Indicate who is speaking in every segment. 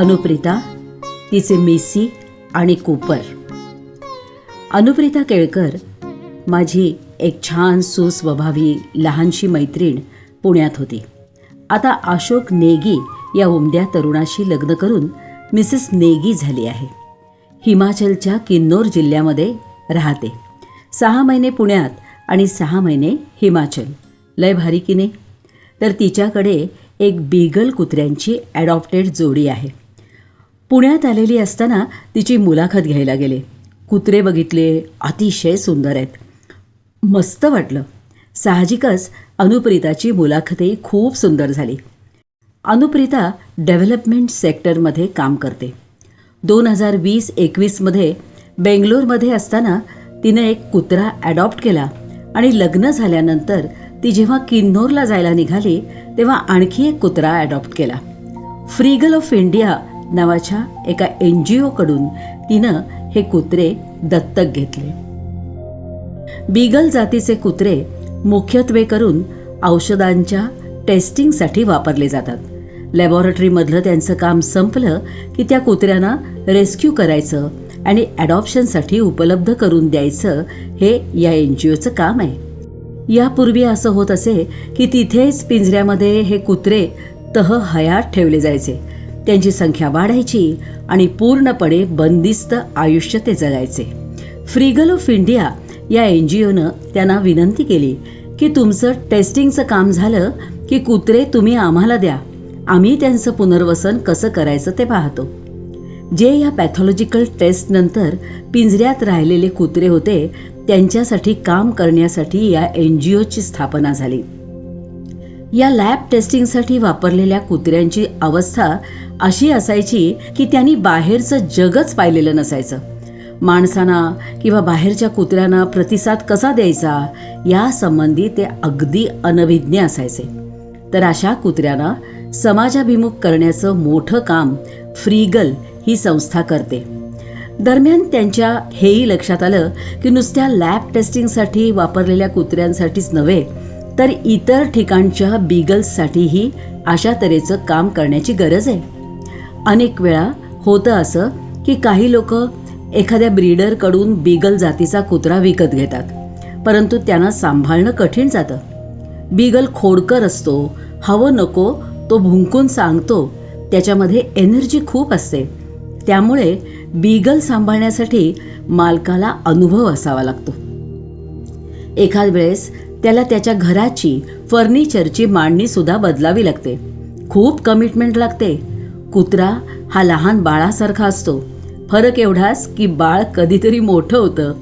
Speaker 1: अनुप्रिता तिचे मेसी आणि कोपर. अनुप्रिता केळकर माझी एक छान सुस्वभावी लहानशी मैत्रीण पुण्यात होती. आता अशोक नेगी या उमद्या तरुणाशी लग्न करून मिसेस नेगी झाली आहे. हिमाचलच्या किन्नौर जिल्ह्यामध्ये राहते. सहा महिने पुण्यात आणि सहा महिने हिमाचल. लय भारी की नाही? तर तिच्याकडे एक बीगल कुत्र्यांची ॲडॉप्टेड जोडी आहे. पुण्यात आलेली असताना तिची मुलाखत घ्यायला गेले. कुत्रे बघितले अतिशय सुंदर आहेत. मस्त वाटलं. साहजिकच अनुप्रिताची मुलाखतही खूप सुंदर झाली. अनुप्रिता डेव्हलपमेंट सेक्टरमध्ये काम करते. दोन हजार वीस एकवीसमध्ये बेंगलोरमध्ये असताना तिनं एक कुत्रा ॲडॉप्ट केला आणि लग्न झाल्यानंतर ती जेव्हा किन्नौरला जायला निघाली तेव्हा आणखी एक कुत्रा ॲडॉप्ट केला. फ्रीगल ऑफ इंडिया नावाच्या एका एन जी ओकडून तिनं हे कुत्रे दत्तक घेतले. बीगल जातीचे कुत्रे मुख्यत्वे करून औषधांच्या टेस्टिंगसाठी वापरले जातात. लॅबॉरेटरीमधलं त्यांचं काम संपलं की त्या कुत्र्यांना रेस्क्यू करायचं आणि ॲडॉप्शनसाठी उपलब्ध करून द्यायचं हे या एन जी ओचं काम आहे. यापूर्वी असं होत असे की तिथेच पिंजऱ्यामध्ये हे कुत्रे तह हयात ठेवले जायचे. त्यांची संख्या वाढायची आणि पूर्णपणे बंदिस्त आयुष्य ते जगायचे. फ्रीगल ऑफ इंडिया या एन जी ओनं त्यांना विनंती केली की तुमचं टेस्टिंगचं काम झालं की कुत्रे तुम्ही आम्हाला द्या. आम्ही त्यांचं पुनर्वसन कसं करायचं ते पाहतो. जे या पॅथॉलॉजिकल टेस्टनंतर पिंजऱ्यात राहिलेले कुत्रे होते त्यांच्यासाठी काम करण्यासाठी या एन जी ओची स्थापना झाली. या लॅब टेस्टिंगसाठी वापरलेल्या कुत्र्यांची अवस्था अशी असायची की त्यांनी बाहेरचं जगच पाहिलेलं नसायचं. माणसांना किंवा बाहेरच्या कुत्र्यांना प्रतिसाद कसा द्यायचा या संबंधी ते अगदी अनभिज्ञ असायचे. तर अशा कुत्र्यांना समाजाभिमुख करण्याचं मोठं काम फ्रीगल ही संस्था करते. दरम्यान त्यांच्या हेही लक्षात आलं की नुसत्या लॅब टेस्टिंगसाठी वापरलेल्या कुत्र्यांसाठीच नव्हे तर इतर ठिकाणच्या बीगल्ससाठीही अशा तऱ्हेचं काम करण्याची गरज आहे. अनेक वेळा होतं असं की काही लोक एखाद्या ब्रीडरकडून बीगल जातीचा कुत्रा विकत घेतात परंतु त्यांना सांभाळणं कठीण जातं. बीगल खोडकर असतो हवं नको तो भुंकून सांगतो त्याच्यामध्ये एनर्जी खूप असते. त्यामुळे बीगल सांभाळण्यासाठी मालकाला अनुभव असावा लागतो. एखाद वेळेस त्याला त्याच्या घराची फर्निचरची मांडणी सुद्धा बदलावी लागते. खूप कमिटमेंट लागते. कुत्रा हा लहान बाळासारखा असतो. फरक एवढाच की बाळ कधीतरी मोठं होतं.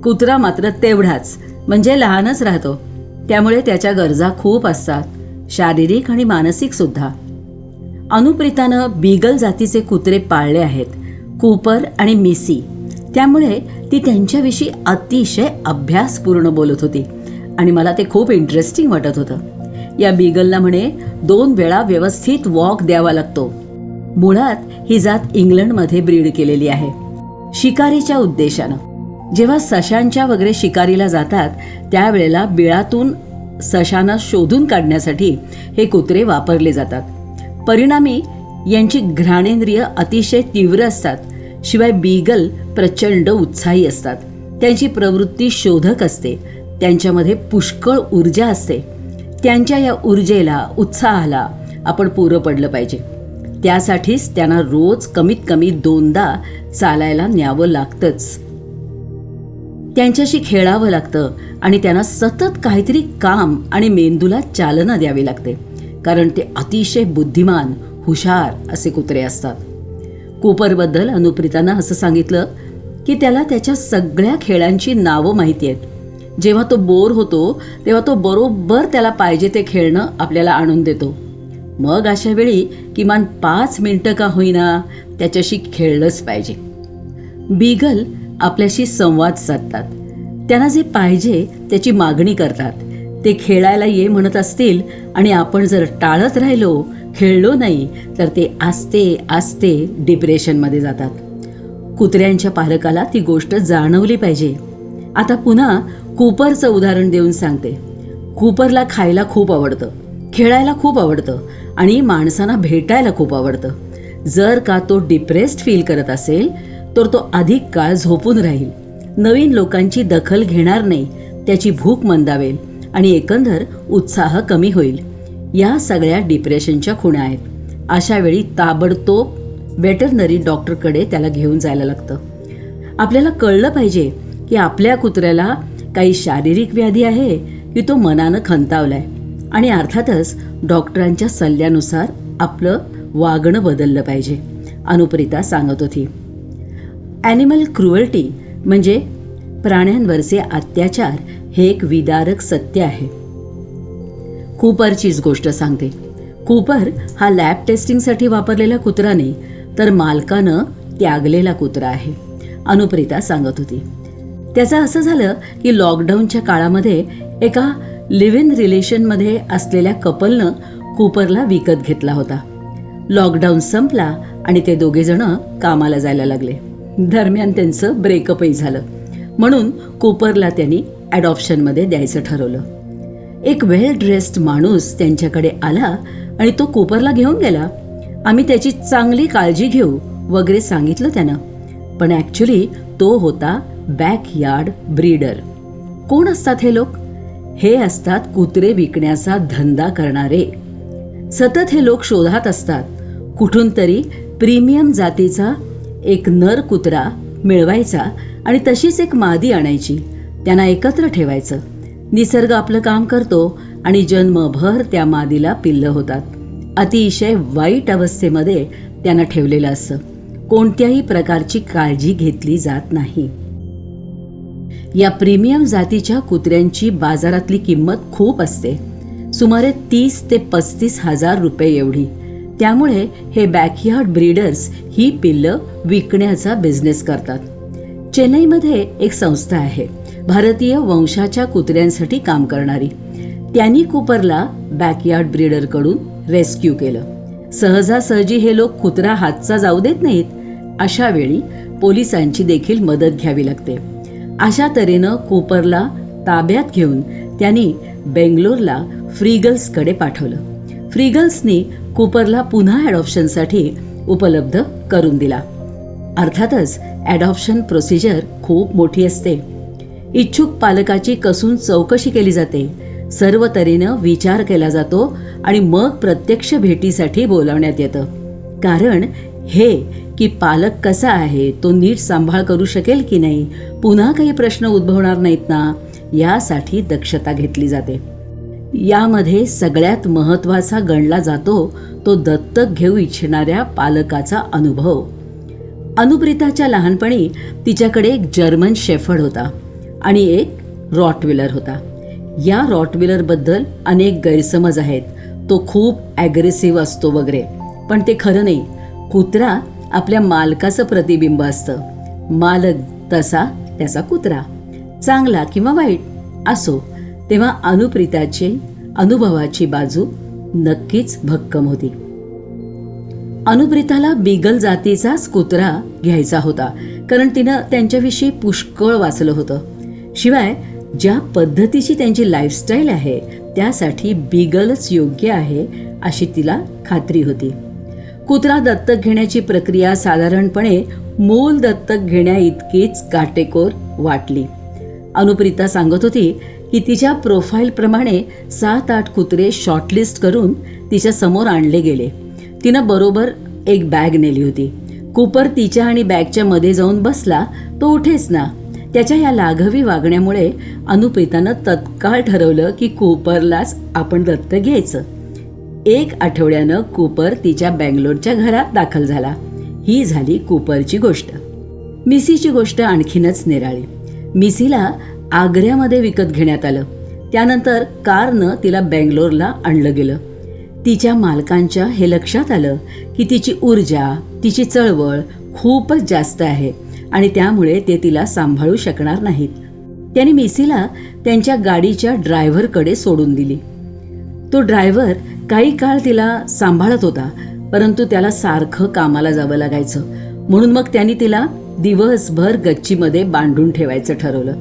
Speaker 1: कुत्रा मात्र तेवढाच म्हणजे लहानच राहतो. त्यामुळे त्याच्या गरजा खूप असतात. शारीरिक आणि मानसिक सुद्धा. अनुप्रितानं बीगल जातीचे कुत्रे पाळले आहेत. कूपर आणि मिसी. त्यामुळे ती त्यांच्याविषयी अतिशय अभ्यासपूर्ण बोलत होती. आणि मला ते खूप इंटरेस्टिंग वाटत होतं. या बीगलला म्हणे दोन वेळा व्यवस्थित वॉक द्यावा लागतो. मुळात ही जात इंग्लंडमध्ये ब्रीड केलेली आहे. शिकारीच्या उद्देशानं. जेव्हा सशांच्या वगैरे शिकारीला जातात त्यावेळेला बिळातून सशांना शोधून काढण्यासाठी हे कुत्रे वापरले जातात. परिणामी यांची घ्राणेंद्रिय अतिशय तीव्र असतात. शिवाय बीगल प्रचंड उत्साही असतात. त्यांची प्रवृत्ती शोधक असते. त्यांच्यामध्ये पुष्कळ ऊर्जा असते. त्यांच्या या ऊर्जेला उत्साहाला आपण पुरं पडलं पाहिजे. त्यासाठीच त्यांना रोज कमीत कमी दोनदा चालायला न्यावं लागतंच. त्यांच्याशी खेळावं लागतं आणि त्यांना सतत काहीतरी काम आणि मेंदूला चालना द्यावी लागते. कारण ते अतिशय बुद्धिमान हुशार असे कुत्रे असतात. कूपरबद्दल अनुप्रितानं असं सांगितलं की त्याला त्याच्या सगळ्या खेळांची नावं माहिती आहेत. जेव्हा तो बोर होतो तेव्हा तो बरोबर त्याला पाहिजे ते खेळणं आपल्याला आणून देतो. मग अशा वेळी किमान पाच मिनटं का होईना त्याच्याशी खेळलंच पाहिजे. बीगल आपल्याशी संवाद साधतात. त्यांना जे पाहिजे त्याची मागणी करतात. ते खेळायला ये म्हणत असतील आणि आपण जर टाळत राहिलो खेळलो नाही तर ते आस्ते आस्ते डिप्रेशनमध्ये जातात. कुत्र्यांच्या पालकाला ती गोष्ट जाणवली पाहिजे. आता पुन्हा कूपरचं उदाहरण देऊन सांगते. कूपरला खायला खूप आवडतं खेळायला खूप आवडतं आणि माणसांना भेटायला खूप आवडतं. जर का तो डिप्रेस्ड फील करत असेल तर तो अधिक काळ झोपून राहील. नवीन लोकांची दखल घेणार नाही त्याची भूक मंदावेल आणि एकंदर उत्साह कमी होईल. या सगळ्या डिप्रेशनच्या खुणा आहेत. अशा वेळी ताबडतोब वेटरनरी डॉक्टरकडे त्याला घेऊन जायला लागतं. आपल्याला कळलं पाहिजे की आपल्या कुत्र्याला काही शारीरिक व्याधी आहे की तो मनानं खंतावलाय. आणि अर्थातच डॉक्टरांच्या सल्ल्यानुसार आपलं वागणं बदललं पाहिजे अनुप्रिता सांगत होती. ॲनिमल क्रुअल्टी म्हणजे प्राण्यांवरचे अत्याचार हे एक विदारक सत्य आहे. कूपरचीच गोष्ट सांगते. कूपर हा लॅब टेस्टिंगसाठी वापरलेला कुत्रा नाही तर मालकानं त्यागलेला कुत्रा आहे अनुप्रिता सांगत होती. त्याचं असं झालं की लॉकडाऊनच्या काळामध्ये एका लिव्ह इन रिलेशनमध्ये असलेल्या कपलनं कूपरला विकत घेतला होता. लॉकडाऊन संपला आणि ते दोघेजणं कामाला जायला लागले. दरम्यान त्यांचं ब्रेकअपही झालं. म्हणून कूपरला त्यांनी ॲडॉप्शनमध्ये द्यायचं ठरवलं. एक वेल ड्रेस्ड माणूस त्यांच्याकडे आला आणि तो कूपरला घेऊन गेला. आम्ही त्याची चांगली काळजी घेऊ वगैरे सांगितलं त्यानं. पण ॲक्च्युली तो होता बॅकयार्ड ब्रीडर कोण असतात हे लोक? हे असतात कुत्रे विकण्याचा धंदा करणारे. सतत हे लोक शोधात असतात. कुठून तरी प्रीमियम जातीचा एक नर कुत्रा मिळवायचा आणि तशीच एक मादी आणायची. त्यांना एकत्र ठेवायचं. निसर्ग आपलं काम करतो आणि जन्मभर त्या मादीला पिल्लं होतात. अतिशय वाईट अवस्थेमध्ये त्यांना ठेवलेलं असतं. कोणत्याही प्रकारची काळजी घेतली जात नाही. या प्रीमियम जातीच्या कुत्र्यांची बाजारातली किंमत खूप असते. सुमारे तीस ते पस्तीस हजार रुपये एवढी. त्यामुळे हे बॅकयार्ड ब्रीडर्स ही पिल्लं विकण्याचा बिझनेस करतात. चेन्नईमध्ये एक संस्था आहे भारतीय वंशाच्या कुत्र्यांसाठी काम करणारी. त्यांनी कुपरला बॅकयार्ड ब्रीडरकडून रेस्क्यू केलं. सहजासहजी हे लोक कुत्रा हातचा जाऊ देत नाहीत अशा वेळी पोलिसांची देखील मदत घ्यावी लागते. अशा तऱ्हेनं कोपरला ताब्यात घेऊन त्यांनी बेंगलोरला फ्रीगल्सकडे पाठवलं. फ्रीगल्सनी कोपरला पुन्हा ॲडॉप्शनसाठी उपलब्ध करून दिला. अर्थातच ॲडॉप्शन प्रोसिजर खूप मोठी असते. इच्छुक पालकाची कसून चौकशी केली जाते. सर्व तऱ्हेनं विचार केला जातो आणि मग प्रत्यक्ष भेटीसाठी बोलावण्यात येतं. कारण हे की पालक कसा आहे तो नीट सांभाळ करू शकेल की नाही? पुन्हा काही प्रश्न उद्भवणार नाहीत ना? यासाठी दक्षता घेतली जाते. यामध्ये सगळ्यात महत्त्वाचा गणला जातो तो दत्तक घेऊ इच्छिणाऱ्या पालकाचा अनुभव. अनुप्रिताच्या लहानपणी तिच्याकडे एक जर्मन शेफर्ड होता आणि एक रॉटविलर होता. या रॉटविलरबद्दल अनेक गैरसमज आहेत. तो खूप ॲग्रेसिव्ह असतो वगैरे पण ते खरं नाही. कुत्रा आपल्या मालकाचं प्रतिबिंब असतं. मालक तसा त्याचा कुत्रा. चांगला किंवा वाईट असो. तेव्हा अनुप्रिताची अनुभवाची बाजू नक्कीच भक्कम होती. अनुप्रिताला बिगल जातीचाच कुत्रा घ्यायचा होता कारण तिनं त्यांच्याविषयी पुष्कळ वाचलं होतं. शिवाय ज्या पद्धतीची त्यांची लाईफस्टाईल आहे त्यासाठी बिगलच योग्य आहे अशी तिला खात्री होती. कुत्रा दत्तक घेण्याची प्रक्रिया साधारणपणे मूल दत्तक घेण्या इतकीच काटेकोर वाटली. अनुप्रिता सांगत होती की तिच्या प्रोफाईलप्रमाणे सात आठ कुत्रे शॉर्टलिस्ट करून तिच्या समोर आणले गेले. तिनं बरोबर एक बॅग नेली होती. कुपर तिच्या आणि बॅगच्या मध्ये जाऊन बसला तो उठेच ना. त्याच्या या लाघवी वागण्यामुळे अनुप्रितानं तत्काळ ठरवलं की कुपरलाच आपण दत्तक घ्यायचं. एक आठवड्यानं कूपर तिच्या बँगलोरच्या घरात दाखल झाला. ही झाली कूपरची गोष्ट. मिसीची गोष्ट आणखीनच निराळी. मिसीला आग्र्यामध्ये विकत घेण्यात आलं. त्यानंतर कारनं तिला बेंगलोरला आणलं गेलं. तिच्या मालकांच्या हे लक्षात आलं की तिची ऊर्जा तिची चळवळ खूपच जास्त आहे आणि त्यामुळे ते तिला सांभाळू शकणार नाहीत. त्याने मिसीला त्यांच्या गाडीच्या ड्रायव्हरकडे सोडून दिली. तो ड्रायव्हर काही काळ तिला सांभाळत होता परंतु त्याला सारखं कामाला जावं लागायचं. म्हणून मग त्यांनी तिला दिवसभर गच्चीमध्ये बांधून ठेवायचं ठरवलं.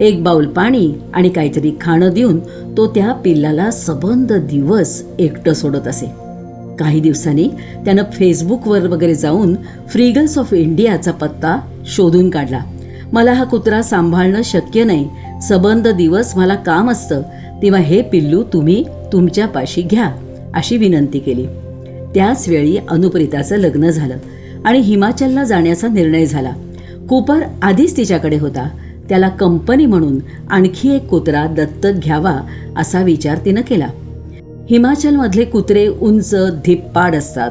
Speaker 1: एक बाऊल पाणी आणि काहीतरी खाणं देऊन तो त्या पिल्लाला सबंध दिवस एकटं सोडत असे. काही दिवसांनी त्यानं फेसबुकवर वगैरे जाऊन फ्रीगल्स ऑफ इंडियाचा पत्ता शोधून काढला. मला हा कुत्रा सांभाळणं शक्य नाही. सबंध दिवस मला काम असतं. तेव्हा हे पिल्लू तुम्ही तुमच्या पाशी घ्या अशी विनंती केली. त्याच वेळी अनुप्रिताचं लग्न झालं आणि हिमाचलला जाण्याचा निर्णय झाला. कुपर आधीच तिच्याकडे होता. त्याला कंपनी म्हणून आणखी एक कुत्रा दत्तक घ्यावा असा विचार तिनं केला. हिमाचलमधले कुत्रे उंच धिप्पाड असतात.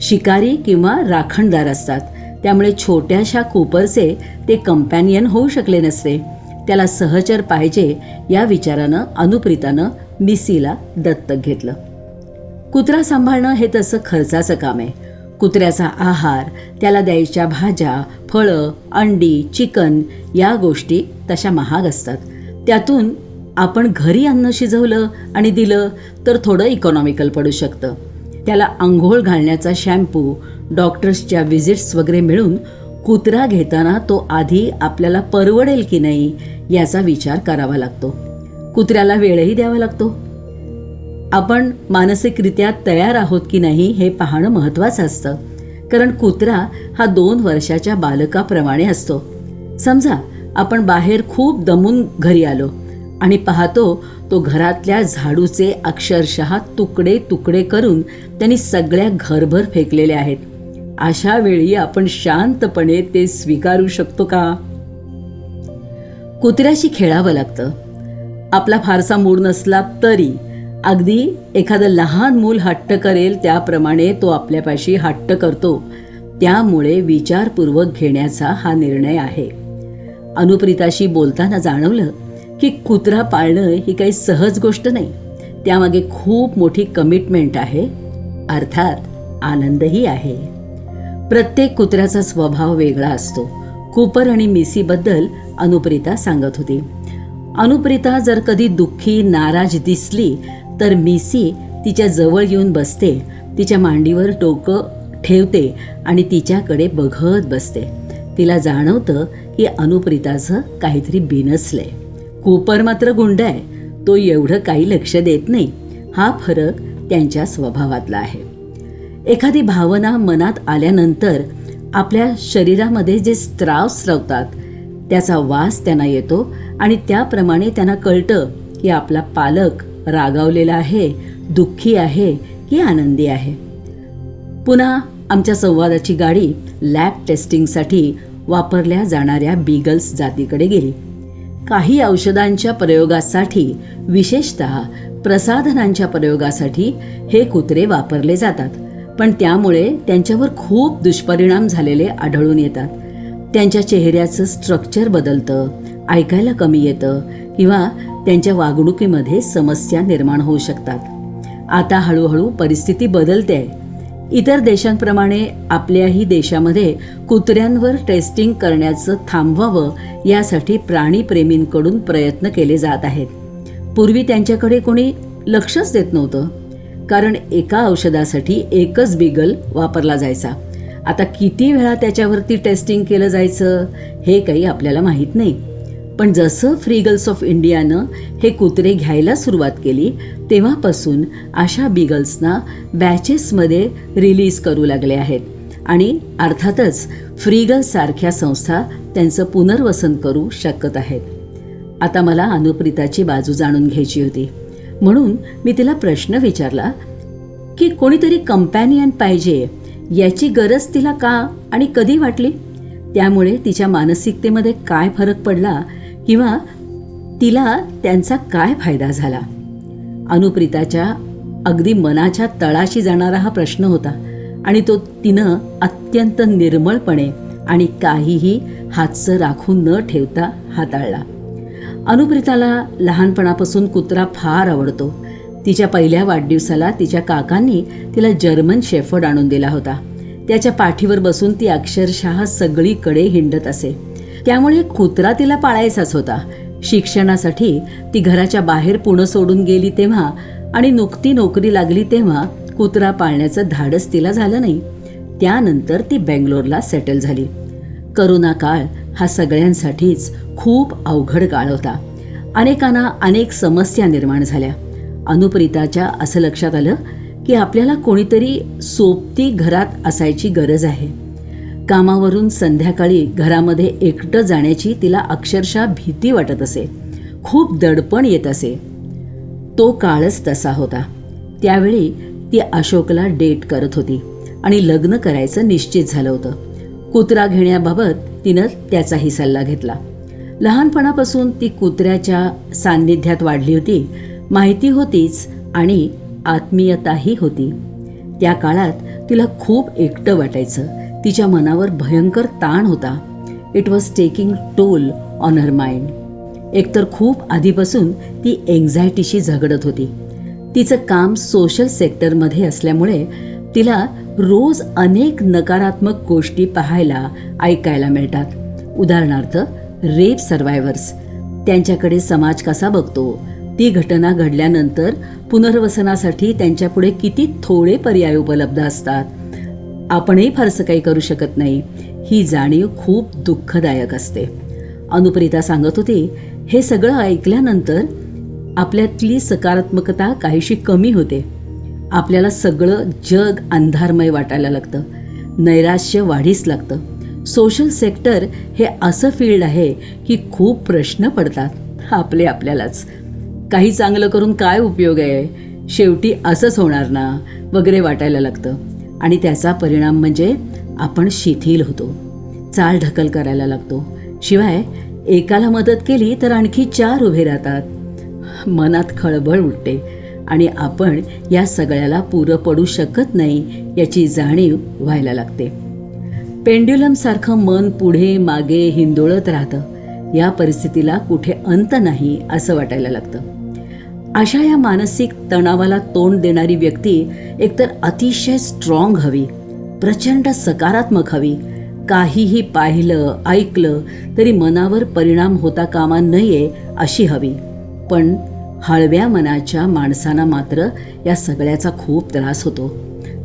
Speaker 1: शिकारी किंवा राखणदार असतात. त्यामुळे छोट्याशा कूपरचे ते कंपॅनियन होऊ शकले नसते. त्याला सहचर पाहिजे या विचारानं अनुप्रितानं मिसीला दत्तक घेतलं. कुत्रा सांभाळणं हे तसं खर्चाचं काम आहे. कुत्र्याचा आहार त्याला द्यायच्या भाज्या फळं अंडी चिकन या गोष्टी तशा महाग असतात. त्यातून आपण घरी अन्न शिजवलं आणि दिलं तर थोडं इकॉनॉमिकल पडू शकतं. त्याला आंघोळ घालण्याचा शॅम्पू डॉक्टर्सच्या विजिट्स वगैरे मिळून कुत्रा घेताना तो आधी आपल्याला परवडेल की नाही याचा विचार करावा लागतो. कुत्र्याला वेळही द्यावा लागतो. आपण मानसिकरित्या तयार आहोत की नाही हे पाहणं महत्त्वाचं असतं. कारण कुत्रा हा दोन वर्षाच्या बालकाप्रमाणे असतो. समजा आपण बाहेर खूप दमून घरी आलो आणि पाहतो तो घरातल्या झाडूचे अक्षरशः तुकडे तुकडे करून त्यांनी सगळ्या घरभर फेकलेले आहेत. अशा वेळी आपण शांतपणे ते स्वीकारू शकतो का? कुत्र्याशी खेळावं लागतं. आपला फारसा मूड नसला तरी अगदी एखादं लहान मूल हट्ट करेल त्याप्रमाणे तो आपल्यापाशी हट्ट करतो. त्यामुळे विचारपूर्वक घेण्याचा हा निर्णय आहे. अनुप्रिताशी बोलताना जाणवलं की कुत्रा पाळणं ही काही सहज गोष्ट नाही. त्यामागे खूप मोठी कमिटमेंट आहे. अर्थात आनंदही आहे. प्रत्येक कुत्र्याचा स्वभाव वेगळा असतो. कुपर आणि मिसीबद्दल अनुप्रिता सांगत होती. अनुप्रिता जर कधी दुःखी नाराज दिसली तर मिसी तिच्या जवळ येऊन बसते तिच्या मांडीवर डोकं ठेवते आणि तिच्याकडे बघत बसते. तिला जाणवतं की अनुप्रिताचं काहीतरी बिनसलंय. कुपर मात्र गुंड आहे तो एवढं काही लक्ष देत नाही. हा फरक त्यांच्या स्वभावातला आहे. एखादी भावना मनात आल्यानंतर आपल्या शरीरामध्ये जे स्त्राव स्रवतात त्याचा वास त्यांना येतो आणि त्याप्रमाणे त्यांना कळतं की आपला पालक रागावलेला आहे दुःखी आहे की आनंदी आहे. पुन्हा आमच्या संवादाची गाडी लॅब टेस्टिंगसाठी वापरल्या जाणाऱ्या बीगल्स जातीकडे गेली. काही औषधांच्या प्रयोगासाठी विशेषत प्रसाधनांच्या प्रयोगासाठी हे कुत्रे वापरले जातात. पण त्यामुळे त्यांच्यावर खूप दुष्परिणाम झालेले आढळून येतात. त्यांच्या चेहऱ्याचं स्ट्रक्चर बदलतं ऐकायला कमी येतं किंवा त्यांच्या वागणुकीमध्ये समस्या निर्माण होऊ शकतात. आता हळूहळू परिस्थिती बदलते. आहे इतर देशांप्रमाणे आपल्याही देशामध्ये कुत्र्यांवर टेस्टिंग करण्याचं थांबवावं यासाठी प्राणीप्रेमींकडून प्रयत्न केले जात आहेत. पूर्वी त्यांच्याकडे कोणी लक्षच देत नव्हतं. कारण एका औषधासाठी एकच बिगल वापरला जायचा. आता किती वेळा त्याच्यावरती टेस्टिंग केलं जायचं हे काही आपल्याला माहीत नाही. पण जसं फ्रीगल्स ऑफ इंडियानं हे कुत्रे घ्यायला सुरुवात केली तेव्हापासून अशा बिगल्सना बॅचेसमध्ये रिलीज करू लागले आहेत. आणि अर्थातच फ्रीगल्ससारख्या संस्था त्यांचं पुनर्वसन करू शकत आहेत. आता मला अनुप्रिताची बाजू जाणून घ्यायची होती. म्हणून मी तिला प्रश्न विचारला की कोणीतरी कंपॅनियन पाहिजे याची गरज तिला का आणि कधी वाटली? त्यामुळे तिच्या मानसिकतेमध्ये काय फरक पडला किंवा तिला त्यांचा काय फायदा झाला? अनुप्रिताच्या अगदी मनाच्या तळाशी जाणारा हा प्रश्न होता आणि तो तिनं अत्यंत निर्मळपणे आणि काहीही हातचं राखून न ठेवता हाताळला. अनुप्रिताला लहानपणापासून कुत्रा फार आवडतो. तिच्या पहिल्या वाढदिवसाला तिच्या काकांनी तिला जर्मन शेफर्ड आणून दिला होता. त्याच्या पाठीवर बसून ती अक्षरशः सगळीकडे हिंडत असे. त्यामुळे कुत्रा तिला पाळायचाच होता. शिक्षणासाठी ती घराच्या बाहेर पुणं सोडून गेली तेव्हा आणि नुकती नोकरी लागली तेव्हा कुत्रा पाळण्याचं धाडस तिला झालं नाही. त्यानंतर ती बेंगलोरला सेटल झाली. करोना काळ हा सगळ्यांसाठीच खूप अवघड काळ होता. अनेकांना अनेक समस्या निर्माण झाल्या. अनुप्रिताच्या असं लक्षात आलं की आपल्याला कोणीतरी सोबती घरात असायची गरज आहे. कामावरून संध्याकाळी घरामध्ये एकटं जाण्याची तिला अक्षरशः भीती वाटत असे. खूप दडपण येत असे. तो काळच तसा होता. त्यावेळी ती अशोकला डेट करत होती आणि लग्न करायचं निश्चित झालं होतं. कुत्रा घेण्याबाबत तिनं त्याचाही सल्ला घेतला. लहानपणापासून ती कुत्र्याच्या सान्निध्यात वाढली होती माहिती होतीच आणि आत्मीयताही होती. त्या काळात तिला खूप एकटं वाटायचं. तिच्या मनावर भयंकर ताण होता. It was taking toll on her mind एकतर खूप आधीपासून ती एन्झायटीशी झगडत होती. तिचं काम सोशल सेक्टरमध्ये असल्यामुळे तिला रोज अनेक नकारात्मक गोष्टी पाहायला ऐकायला मिळतात. उदाहरणार्थ रेप सर्वायवर्स त्यांच्याकडे समाज कसा बघतो? ती घटना घडल्यानंतर पुनर्वसनासाठी त्यांच्यापुढे किती थोडे पर्याय उपलब्ध असतात? आपणही फारसं काही करू शकत नाही. ही जाणीव खूप दुःखदायक असते. अनुप्रिता सांगत होती हे सगळं ऐकल्यानंतर आपल्यातली सकारात्मकता काहीशी कमी होते. आपल्याला सगळं जग अंधारमय वाटायला लागतं. नैराश्य वाढीस लागतं. सोशल सेक्टर हे असं फील्ड आहे की खूप प्रश्न पडतात. आपले आपल्यालाच. काही चांगलं करून काय उपयोग आहे? शेवटी असंच होणार ना? वगैरे वाटायला लागतं. आणि त्याचा परिणाम म्हणजे आपण शिथिल होतो. चाल ढकल करायला लागतो. शिवाय एकाला मदत केली तर आणखी चार उभे राहतात. मनात खळबळ उठते. आणि आपण या सगळ्याला पुरं पडू शकत नाही याची जाणीव व्हायला लागते. पेंड्युलमसारखं मन पुढे मागे हिंदोळत राहतं. या परिस्थितीला कुठे अंत नाही असं वाटायला लागतं. अशा या मानसिक तणावाला तोंड देणारी व्यक्ती एकतर अतिशय स्ट्रॉंग हवी प्रचंड सकारात्मक हवी. काहीही पाहिलं ऐकलं तरी मनावर परिणाम होता कामा नये अशी हवी. पण हळव्या मनाच्या माणसांना मात्र या सगळ्याचा खूप त्रास होतो.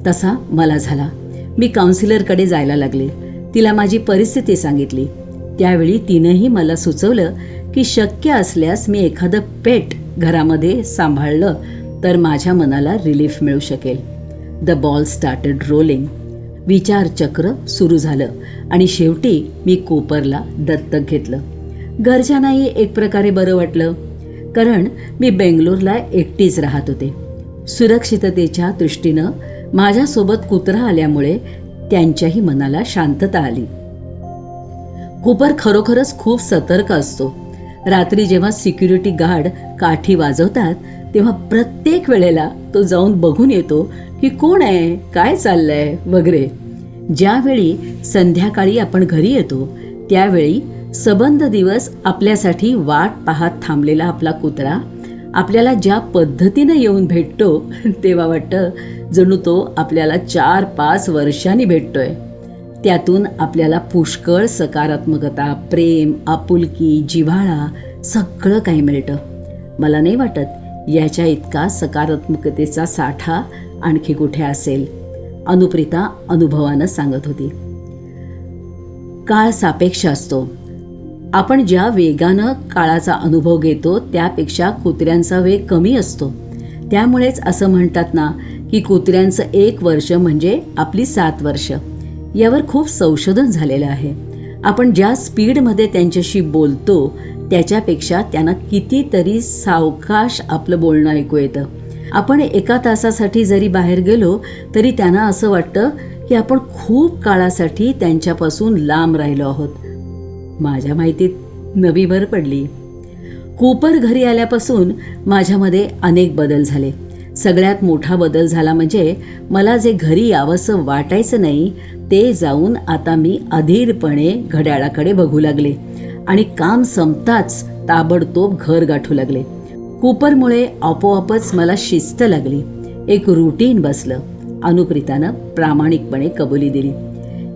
Speaker 1: तसा मला झाला. मी काउन्सिलरकडे जायला लागले. तिला माझी परिस्थिती सांगितली. त्यावेळी तिनंही मला सुचवलं की शक्य असल्यास मी एखादं पेट घरामध्ये सांभाळलं तर माझ्या मनाला रिलीफ मिळू शकेल. द बॉल स्टार्टेड रोलिंग विचारचक्र सुरू झालं आणि शेवटी मी कोपरला दत्तक घेतलं. घरच्यांनाही एक प्रकारे बरं वाटलं. कारण मी बेंगलोरला एकटीच राहत होते. सुरक्षिततेच्या दृष्टीनं माझ्यासोबत कुत्रा आल्यामुळे त्यांच्याही मनाला शांतता आली. कुपर खरोखरच खूप सतर्क असतो. रात्री जेव्हा सिक्युरिटी गार्ड काठी वाजवतात तेव्हा प्रत्येक वेळेला तो जाऊन बघून येतो की कोण आहे काय चाललंय वगैरे. ज्यावेळी संध्याकाळी आपण घरी येतो त्यावेळी सबंध दिवस आपल्यासाठी वाट पाहत थांबलेला आपला कुत्रा आपल्याला ज्या पद्धतीनं येऊन भेटतो तेव्हा वाटतं जणू तो आपल्याला चार पाच वर्षांनी भेटतोय. त्यातून आपल्याला पुष्कळ सकारात्मकता प्रेम आपुलकी जिव्हाळा सगळं काही मिळतं. मला नाही वाटत याच्या इतका सकारात्मकतेचा साठा आणखी कुठे असेल अनुप्रिता अनुभवानं सांगत होती. काळ सापेक्ष असतो. आपण ज्या वेगानं काळाचा अनुभव घेतो त्यापेक्षा कुत्र्यांचा वेग कमी असतो. त्यामुळेच असं म्हणतात ना की कुत्र्यांचं एक वर्ष म्हणजे आपली सात वर्ष. यावर खूप संशोधन झालेलं आहे. आपण ज्या स्पीडमध्ये त्यांच्याशी बोलतो त्याच्यापेक्षा त्यांना कितीतरी सावकाश आपलं बोलणं ऐकू येतं. आपण एका तासासाठी जरी बाहेर गेलो तरी त्यांना असं वाटतं की आपण खूप काळासाठी त्यांच्यापासून लांब राहिलो आहोत. माझ्या माहितीत नवी भर पडली. कूपर घरी आल्यापासून माझ्यामध्ये अनेक बदल झाले. सगळ्यात मोठा बदल झाला म्हणजे मला जे घरी यावंसं वाटायचं नाही ते जाऊन आता मी अधीरपणे घड्याळाकडे बघू लागले आणि काम संपताच ताबडतोब घर गाठू लागले. कूपरमुळे आपोआपच मला शिस्त लागली. एक रुटीन बसलं. अनुप्रितानं प्रामाणिकपणे कबुली दिली.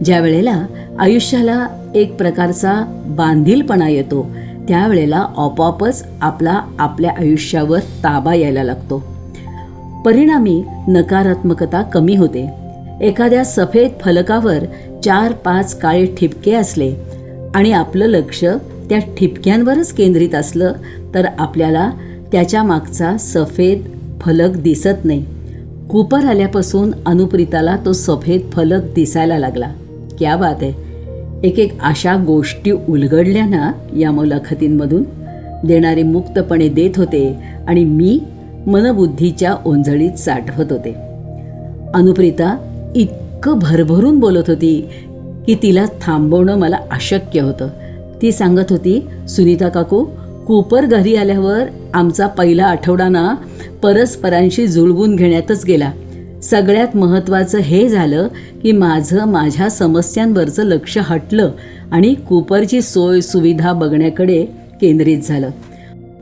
Speaker 1: ज्या वेळेला आयुष्याला एक प्रकारचा बांधीलपणा येतो त्यावेळेला आपोआपच आपला आपल्या आयुष्यावर ताबा यायला लागतो. परिणामी नकारात्मकता कमी होते. एखाद्या सफेद फलकावर चार पाच काळे ठिपके असले आणि आपलं लक्ष त्या ठिपक्यांवरच केंद्रित असलं तर आपल्याला त्याच्या मागचा सफेद फलक दिसत नाही. कुपर आल्यापासून अनुप्रिताला तो सफेद फलक दिसायला लागला. क्या बात आहे एक एक अशा गोष्टी उलगडल्या ना या मुलाखतींमधून देणारे मुक्तपणे देत होते आणि मी मनबुद्धीच्या ओंजळीत साठवत होते. अनुप्रिता इतकं भरभरून बोलत होती की तिला थांबवणं मला अशक्य होतं. ती सांगत होती सुनीता काकू कूपर घरी आल्यावर आमचा पहिला आठवडा ना परस्परांशी जुळवून घेण्यातच गेला. सगळ्यात महत्त्वाचं हे झालं की माझं माझ्या समस्यांवरचं लक्ष हटलं आणि कूपरची सोय सुविधा बघण्याकडे केंद्रित झालं.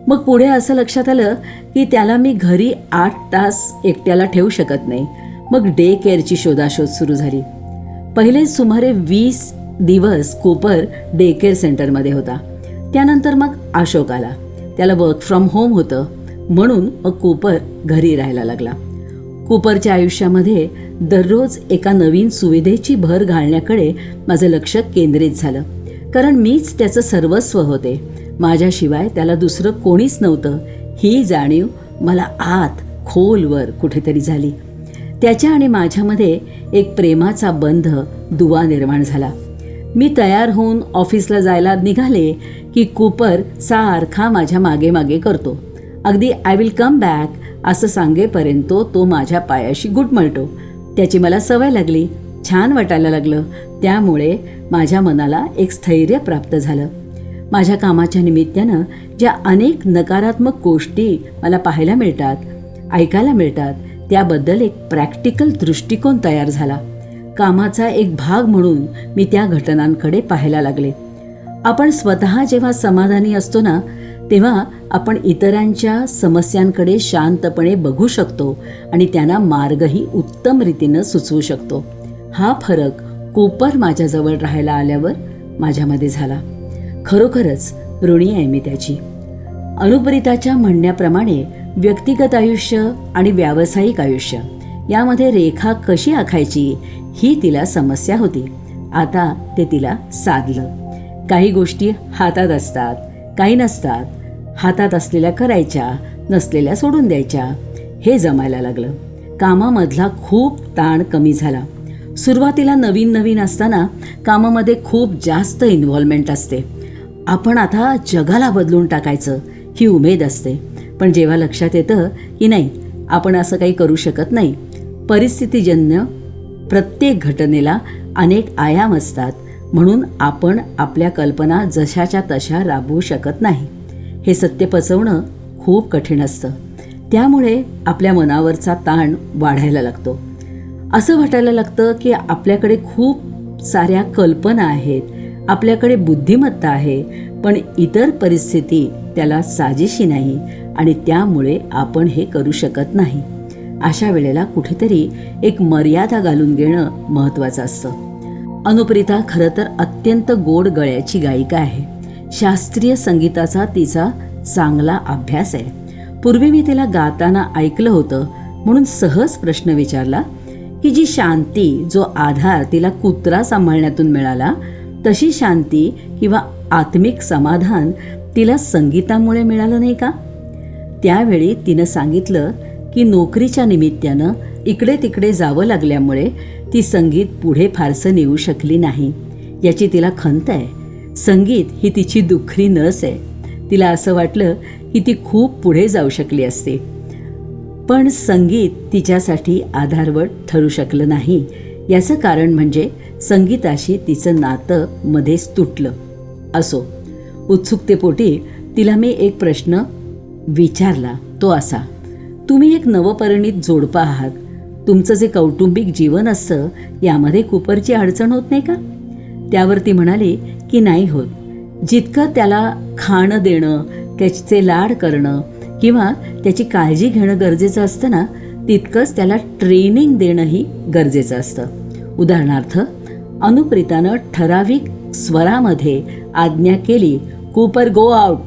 Speaker 1: मग पुढे असं लक्षात आलं की त्याला मी घरी आठ तास एकट्याला ठेवू शकत नाही. मग डे केअरची शोधाशोध सुरू झाली. पहिले सुमारे वीस दिवस कूपर डे केअर सेंटरमध्ये होता. त्यानंतर मग अशोक आला. त्याला वर्क फ्रॉम होम होतं. म्हणून मग कूपर घरी राहायला लागला. कूपरच्या आयुष्यामध्ये दररोज एका नवीन सुविधेची भर घालण्याकडे माझं लक्ष केंद्रित झालं. कारण मीच त्याचं सर्वस्व होते. माझ्याशिवाय त्याला दुसरं कोणीच नव्हतं. ही जाणीव मला आत खोलवर कुठेतरी झाली. त्याच्या आणि माझ्यामध्ये एक प्रेमाचा बंध दुवा निर्माण झाला. मी तयार होऊन ऑफिसला जायला निघाले की कूपर सारखा माझ्या मागे मागे करतो. अगदी आय विल कम बॅक असं सांगेपर्यंत तो माझ्या पायाशी गुटमळतो त्याची मला सवय लागली. छान वाटायला लागलं. त्यामुळे माझ्या मनाला एक स्थैर्य प्राप्त झालं. माझ्या कामाच्या निमित्तानं ज्या अनेक नकारात्मक गोष्टी मला पाहायला मिळतात ऐकायला मिळतात त्याबद्दल एक प्रॅक्टिकल दृष्टिकोन तयार झाला. कामाचा एक भाग म्हणून मी त्या घटनांकडे पाहायला लागले. आपण स्वतः जेव्हा समाधानी असतो ना तेव्हा आपण इतरांच्या समस्यांकडे शांतपणे बघू शकतो आणि त्यांना मार्गही उत्तम रीतीनं सुचवू शकतो. हा फरक कोपर माझ्याजवळ राहायला आल्यावर माझ्यामध्ये झाला. खरोखरच ऋणी आहे मी त्याची. अनुपरिताच्या म्हणण्याप्रमाणे व्यक्तिगत आयुष्य आणि व्यावसायिक आयुष्य यामध्ये रेखा कशी आखायची ही तिला समस्या होती. आता ते तिला साधलं. काही गोष्टी हातात असतात काही नसतात हातात असलेल्या करायच्या नसलेल्या सोडून द्यायच्या हे जमायला लागलं. कामामधला खूप ताण कमी झाला. सुरुवातीला नवीन नवीन असताना कामामध्ये खूप जास्त इन्व्हॉल्वमेंट असते. आपण आता जगाला बदलून टाकायचं ही उमेद असते. पण जेव्हा लक्षात येतं की नाही आपण असं काही करू शकत नाही परिस्थितीजन्य प्रत्येक घटनेला अनेक आयाम असतात. म्हणून आपण आपल्या कल्पना जशाच्या तशा राबवू शकत नाही. हे सत्य पचवणं खूप कठीण असतं. त्यामुळे आपल्या मनावरचा ताण वाढायला लागतो. असं वाटायला लागतं की आपल्याकडे खूप साऱ्या कल्पना आहेत आपल्याकडे बुद्धिमत्ता आहे पण इतर परिस्थिती त्याला साजेशी नाही आणि त्यामुळे आपण हे करू शकत नाही. अशा वेळेला कुठेतरी एक मर्यादा घालून घेणं महत्त्वाचं असतं. अनुप्रिता खरं तर अत्यंत गोड गळ्याची गायिका आहे. शास्त्रीय संगीताचा तिचा चांगला अभ्यास आहे. पूर्वी मी तिला गाताना ऐकलं होतं म्हणून सहज प्रश्न विचारला की जी शांती जो आधार तिला कुत्रा सांभाळण्यातून मिळाला तशी शांती किंवा आत्मिक समाधान तिला संगीतामुळे मिळालं नाही का? त्यावेळी तिनं सांगितलं की नोकरीच्या निमित्तानं इकडे तिकडे जावं लागल्यामुळे ती संगीत पुढे फारसं नेऊ शकली नाही याची तिला खंत आहे. संगीत ही तिची दुखरी नस आहे. तिला असं वाटलं की ती खूप पुढे जाऊ शकली असते. पण संगीत तिच्यासाठी आधारवट ठरू शकलं नाही. याचं कारण म्हणजे संगीताशी तिचं नातं मध्येच तुटलं. असो उत्सुकतेपोटी तिला मी एक प्रश्न विचारला तो असा. तुम्ही एक नवपरिणित जोडपा आहात. तुमचं जे कौटुंबिक जीवन असतं यामध्ये कुपरची अडचण होत नाही का? त्यावर ती म्हणाली की नाही होत. जितकं त्याला खाणं देणं त्याचे लाड करणं किंवा त्याची काळजी घेणं गरजेचं असतं ना तितकंच त्याला ट्रेनिंग देणंही गरजेचं असतं. उदाहरणार्थ अनुप्रितानं ठराविक स्वरामध्ये आज्ञा केली कूपर गो आउट.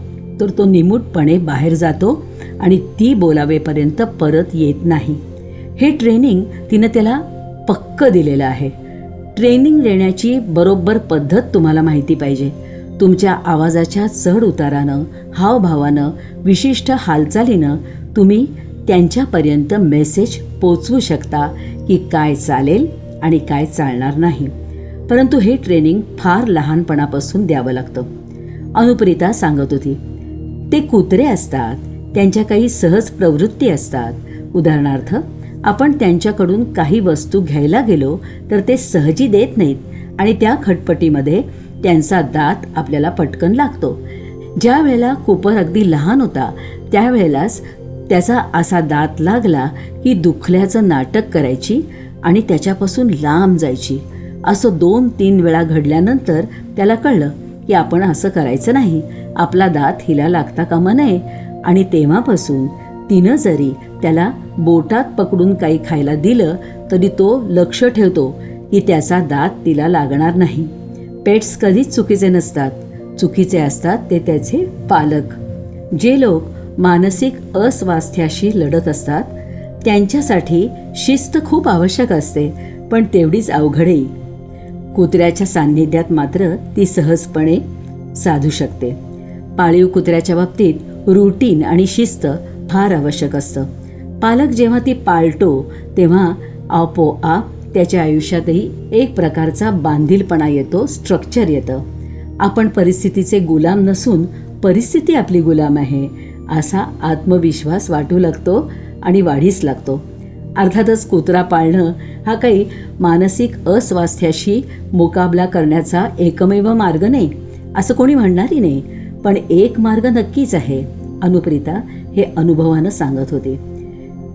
Speaker 1: तर तो निमूटपणे बाहेर जातो आणि ती बोलावेपर्यंत परत येत नाही. हे ट्रेनिंग तिनं त्याला पक्क दिलेलं आहे. ट्रेनिंग देण्याची बरोबर पद्धत तुम्हाला माहिती पाहिजे. तुमच्या आवाजाच्या चढ उतारानं हावभावानं विशिष्ट हालचालीनं तुम्ही त्यांच्यापर्यंत मेसेज पोचवू शकता की काय चालेल आणि काय चालणार नाही. परंतु हे ट्रेनिंग फार लहानपणापासून द्यावं लागतं. अनुप्रिता सांगत होती ते कुत्रे असतात त्यांच्या काही सहज प्रवृत्ती असतात. उदाहरणार्थ आपण त्यांच्याकडून काही वस्तू घ्यायला गेलो तर ते सहजी देत नाहीत आणि त्या खटपटीमध्ये त्यांचा दात आपल्याला पटकन लागतो. ज्या वेळेला कुपर अगदी लहान होता त्यावेळेलाच त्याचा असा दात लागला की दुखल्याचं नाटक करायची आणि त्याच्यापासून लांब जायची. असं दोन तीन वेळा घडल्यानंतर त्याला कळलं की आपण असं करायचं नाही. आपला दात हिला लागता कामा नये आणि तेव्हापासून तिनं जरी त्याला बोटात पकडून काही खायला दिलं तरी तो लक्ष ठेवतो की त्याचा दात तिला लागणार नाही. पेट्स कधीच चुकीचे नसतात. चुकीचे असतात ते त्याचे पालक. जे लोक मानसिक अस्वास्थ्याशी लढत असतात त्यांच्यासाठी शिस्त खूप आवश्यक असते पण तेवढीच अवघडही कुत्र्याच्या सान्निध्यात मात्र ती सहजपणे साधू शकते. पाळीव कुत्र्याच्या बाबतीत रुटीन आणि शिस्त फार आवश्यक असतं. पालक जेव्हा ती पाळतो तेव्हा आपोआप त्याच्या आयुष्यातही एक प्रकारचा बांधीलपणा येतो स्ट्रक्चर येतं. आपण परिस्थितीचे गुलाम नसून परिस्थिती आपली गुलाम आहे असा आत्मविश्वास वाटू लागतो आणि वाढीस लागतो. अर्थातच कुत्रा पाळणं हा काही मानसिक अस्वास्थ्याशी मुकाबला करण्याचा एकमेव मार्ग नाही असं कोणी म्हणणारही नाही. पण एक मार्ग नक्कीच आहे अनुप्रिता हे अनुभवानं सांगत होते.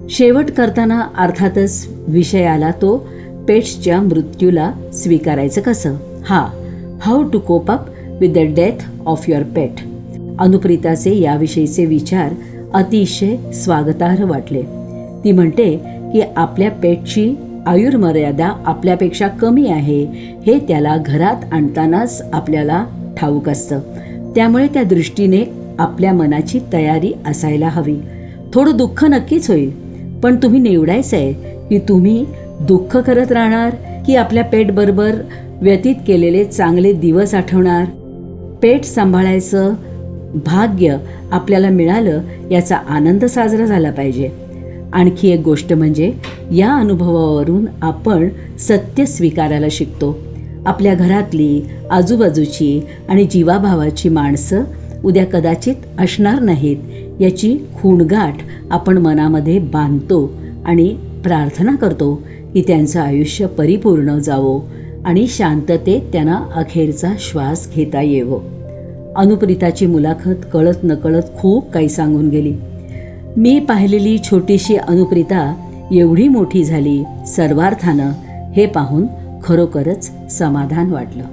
Speaker 1: शेवट करताना अर्थातच विषय आला तो पेट्सच्या मृत्यूला स्वीकारायचं कसं? हा how to cope up with the death of your pet अनुप्रिताचे याविषयीचे विचार अतिशय स्वागतार्ह वाटले. ती म्हणते की आपल्या पेटची आयुर्मर्यादा आपल्यापेक्षा कमी आहे हे त्याला घरात आणतानाच आपल्याला ठाऊक असतं. त्यामुळे त्या दृष्टीने आपल्या मनाची तयारी असायला हवी. थोडं दुःख नक्कीच होईल पण तुम्ही निवडायचं आहे की तुम्ही दुःख करत राहणार की आपल्या पेटबरोबर व्यतीत केलेले चांगले दिवस आठवणार? पेट सांभाळायचं भाग्य आपल्याला मिळालं याचा आनंद साजरा झाला पाहिजे. आणखी एक गोष्ट म्हणजे या अनुभवावरून आपण सत्य स्वीकारायला शिकतो. आपल्या घरातली आजूबाजूची आणि जीवाभावाची माणसं उद्या कदाचित असणार नाहीत याची खूणगाठ आपण मनामध्ये बांधतो आणि प्रार्थना करतो की त्यांचं आयुष्य परिपूर्ण जावो आणि शांततेत त्यांना अखेरचा श्वास घेता येवो. अनुप्रिताची मुलाखत कळत नकळत खूप काही सांगून गेली. मी पाहिलेली छोटीशी अनुप्रिता एवढी मोठी झाली सर्वार्थानं हे पाहून खरोखरच समाधान वाटलं.